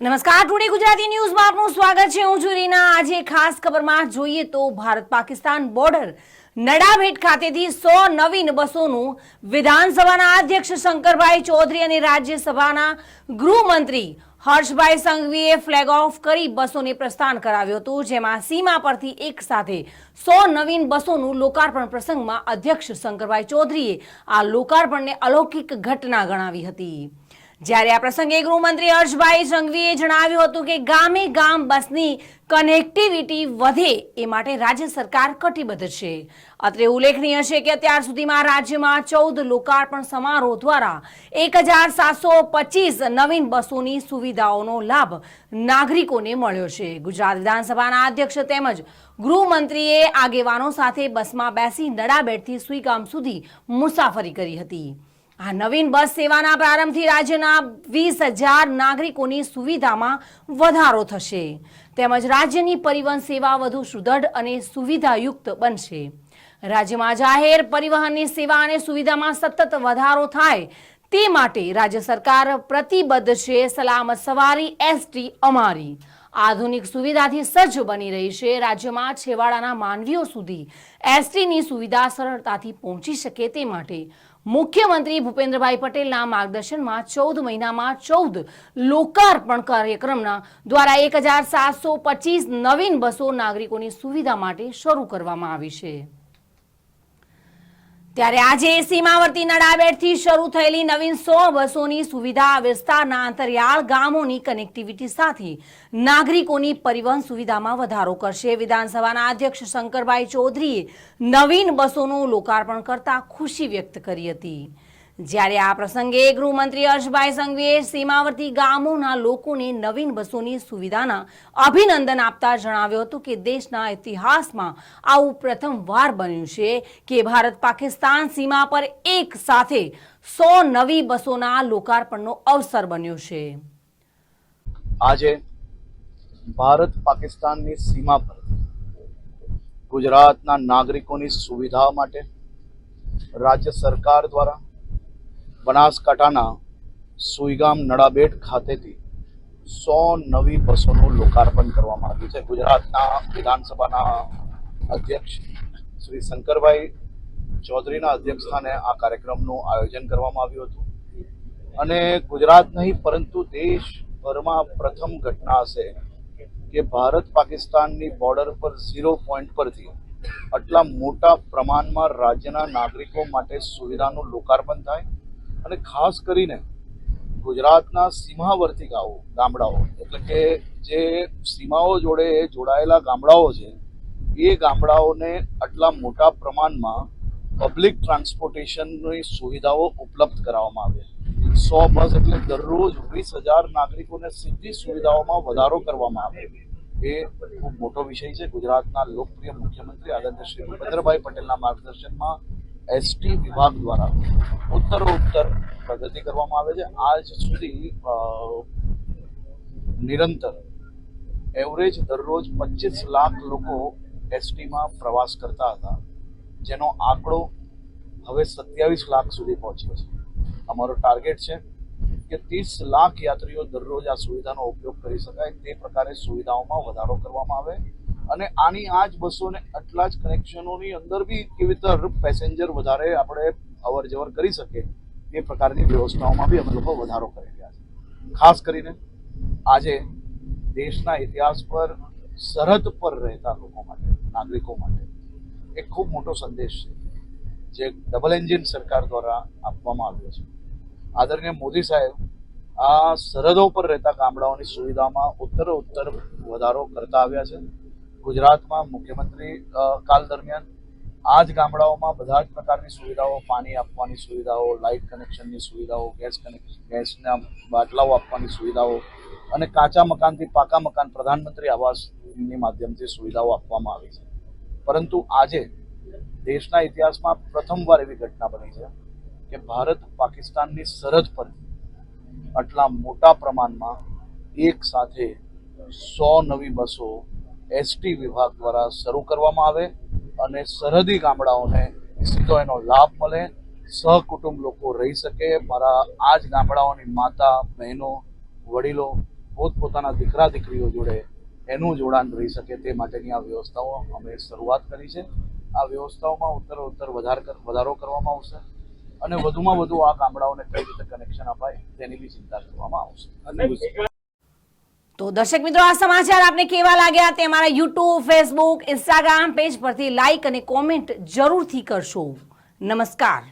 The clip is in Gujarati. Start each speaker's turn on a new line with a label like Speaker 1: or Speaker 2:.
Speaker 1: નમસ્કાર, ટુડે ગુજરાતી ન્યૂઝમાં આપનું સ્વાગત છે. હું જુરીના આજે ખાસ ખબરમાં જોઈએ તો ભારત પાકિસ્તાન બોર્ડર નડાભેટ ખાતેથી સો નવીન બસોનું વિધાનસભાના અધ્યક્ષ શંકરભાઈ ચૌધરી અને રાજ્યસભાના ગૃહમંત્રી હર્ષભાઈ સંઘવીએ ફ્લેગ ઓફ કરી બસોને પ્રસ્થાન કરાવ્યું હતું, જેમાં સીમા પરથી એક સાથે સો નવીન બસોનું લોકાર્પણ પ્રસંગમાં અધ્યક્ષ શંકરભાઈ ચૌધરીએ આ લોકાર્પણને અલૌકિક ઘટના ગણાવી હતી. જ્યારે આ પ્રસંગે ગૃહમંત્રી હર્ષભાઈ સંઘવીએ જણાવ્યું હતું કે ગામે ગામ બસની કનેક્ટિવિટી વધે એ માટે રાજ્ય સરકાર કટિબદ્ધ છે. અત્રે ઉલ્લેખનીય છે કે અત્યાર સુધીમાં રાજ્યમાં ચૌદ લોકાર્પણ સમારોહ દ્વારા એક હજાર સાતસો પચીસ નવીન બસોની સુવિધાઓનો લાભ નાગરિકોને મળ્યો છે. ગુજરાત વિધાનસભાના અધ્યક્ષ તેમજ ગૃહમંત્રીએ આગેવાનો સાથે બસમાં બેસી નડાબેટથી સુઈગામ સુધી મુસાફરી કરી હતી. આ નવીન બસ સેવાના પ્રારંભથી રાજ્યના વીસ હજાર નાગરિકોની સુવિધામાં વધારો થશે. તેમજ રાજ્યની પરિવહન સેવા વધુ સુદૃઢ અને સુવિધાયુક્ત બનશે. રાજ્યમાં જાહેર પરિવહનની સેવા અને સુવિધામાં સતત વધારો થાય તે માટે રાજ્ય સરકાર પ્રતિબદ્ધ છે સલામત સવારી, એસટી, અમારી. આધુનિક સુવિધાથી સજ્જ બની રહી છે. રાજ્યમાં છેવાડાના માનવીઓ સુધી એસટીની સુવિધા સરળતાથી પહોંચી શકે તે માટે મુખ્યમંત્રી ભૂપેન્દ્રભાઈ પટેલના માર્ગદર્શનમાં ચૌદ મહિનામાં ચૌદ લોકાર્પણ કાર્યક્રમના દ્વારા એક હજાર સાતસો પચીસ નવીન બસો નાગરિકોની સુવિધા માટે શરૂ કરવામાં આવી છે. ત્યારે આજે સીમાવર્તી નડાબેડથી શરૂ થયેલી નવીન સો બસોની સુવિધા વિસ્તારના અંતરિયાળ ગામોની કનેક્ટિવિટી સાથે નાગરિકોની પરિવહન સુવિધામાં વધારો કરશે. વિધાનસભાના અધ્યક્ષ શંકરભાઈ ચૌધરીએ નવીન બસોનું લોકાર્પણ કરતા ખુશી વ્યક્ત કરી હતી. જ્યારે આ પ્રસંગે ગૃહમંત્રી હર્ષભાઈ સંઘવીએ સીમાવર્તી ગામોના લોકોને નવીન બસોની સુવિધાના અભિનંદન આપતા જણાવ્યું હતું કે દેશના ઇતિહાસમાં આવું પ્રથમવાર બન્યું છે કે ભારત પાકિસ્તાન સીમા પર એક સાથે સો નવી બસોના લોકાર્પણનો અવસર બન્યો છે.
Speaker 2: આજે ભારત પાકિસ્તાનની સીમા પર ગુજરાતના નાગરિકોની સુવિધા માટે રાજ્ય સરકાર દ્વારા બનાસકાંઠાના સુઈગામ નડાબેટ ખાતેથી સો નવી બસોનું લોકાર્પણ કરવામાં આવ્યું છે. ગુજરાતના વિધાનસભાના અધ્યક્ષ શ્રી શંકરભાઈ ચૌધરીના અધ્યક્ષસ્થાને આ કાર્યક્રમનું આયોજન કરવામાં આવ્યું હતું. અને ગુજરાત નહીં, પરંતુ દેશભરમાં પ્રથમ ઘટના હશે કે ભારત પાકિસ્તાનની બોર્ડર પર ઝીરો પોઈન્ટ પરથી આટલા મોટા પ્રમાણમાં રાજ્યના નાગરિકો માટે સુવિધાનું લોકાર્પણ થાય અને ખાસ કરીને ગુજરાતના સીમાવર્તી ગામો ગામડાઓ, એટલે કે જે સીમાઓ જોડે જોડાયેલા ગામડાઓ છે, એ ગામડાઓને આટલા મોટા પ્રમાણમાં પબ્લિક ટ્રાન્સપોર્ટેશનની સુવિધાઓ ઉપલબ્ધ કરાવવામાં આવે સો બસ એટલે દરરોજ વીસ હજાર નાગરિકોને સીધી સુવિધાઓમાં વધારો કરવામાં આવે એ ખૂબ મોટો વિષય છે. ગુજરાતના લોકપ્રિય મુખ્યમંત્રી આદરણીય શ્રી ભૂપેન્દ્રભાઈ પટેલના માર્ગદર્શનમાં એસટી વિભાગ દ્વારા ઉત્તરોત્તર પ્રગતિ કરવામાં આવે છે. આજ સુધી નિરંતર એવરેજ દરરોજ પચીસ લાખ લોકો એસટીમાં પ્રવાસ કરતા હતા, જેનો આંકડો હવે સત્યાવીસ લાખ સુધી પહોંચ્યો છે. અમારો ટાર્ગેટ છે કે ત્રીસ લાખ યાત્રીઓ દરરોજ આ સુવિધાનો ઉપયોગ કરી શકાય. તે પ્રકારે સુવિધાઓમાં વધારો કરવામાં આવે. અને આની આ જ બસોને આટલા જ કનેક્શનોની અંદર બી કેવી રીતે પેસેન્જર વધારે આપણે અવર જવર કરી શકીએ એ પ્રકારની વ્યવસ્થાઓમાં બી અમે લોકો વધારો કરી રહ્યા છે ખાસ કરીને આજે દેશના ઇતિહાસ પર, સરહદ પર રહેતા લોકો માટે, નાગરિકો માટે એક ખૂબ મોટો સંદેશ છે, જે ડબલ એન્જિન સરકાર દ્વારા આપવામાં આવ્યો છે. આદરણીય મોદી સાહેબ, આ સરહદો પર રહેતા ગામડાઓની સુવિધામાં ઉત્તર ઉત્તર વધારો કરતા આવ્યા છે. ગુજરાતમાં મુખ્યમંત્રી કાલ દરમિયાન આ જ ગામડાઓમાં બધા જ પ્રકારની સુવિધાઓ, પાણી આપવાની સુવિધાઓ, લાઇટ કનેક્શનની સુવિધાઓ, ગેસ કનેક્શન, ગેસના બાટલાઓ આપવાની સુવિધાઓ અને કાચા મકાનથી પાકા મકાન પ્રધાનમંત્રી આવાસની માધ્યમથી સુવિધાઓ આપવામાં આવી છે. પરંતુ આજે દેશના ઇતિહાસમાં પ્રથમવાર એવી ઘટના બની છે કે ભારત પાકિસ્તાનની સરહદ પર આટલા મોટા પ્રમાણમાં એક સાથે સો નવી બસો એસટી વિભાગ દ્વારા શરૂ કરવામાં આવે અને સરહદી ગામડાઓને સીધો એનો લાભ મળે. સહકુટુંબ લોકો રહી શકે. મારા આ જ ગામડાઓની માતા, બહેનો, વડીલો પોતપોતાના દીકરા, દીકરીઓ જોડે એનું જોડાણ રહી શકે તે માટેની આ વ્યવસ્થાઓ અમે શરૂઆત કરી છે. આ વ્યવસ્થાઓમાં ઉત્તર ઉત્તર વધાર કર- વધારો કરવામાં આવશે અને વધુમાં વધુ આ ગામડાઓને કઈ રીતે કનેક્શન અપાય તેની બી ચિંતા કરવામાં આવશે.
Speaker 1: તો દર્શક મિત્રો, આ સમાચાર આપને કેવા લાગ્યા તે અમારા યુટ્યુબ ફેસબુક ઇન્સ્ટાગ્રામ પેજ પરથી લાઈક અને કોમેન્ટ જરૂરથી કરશો. નમસ્કાર.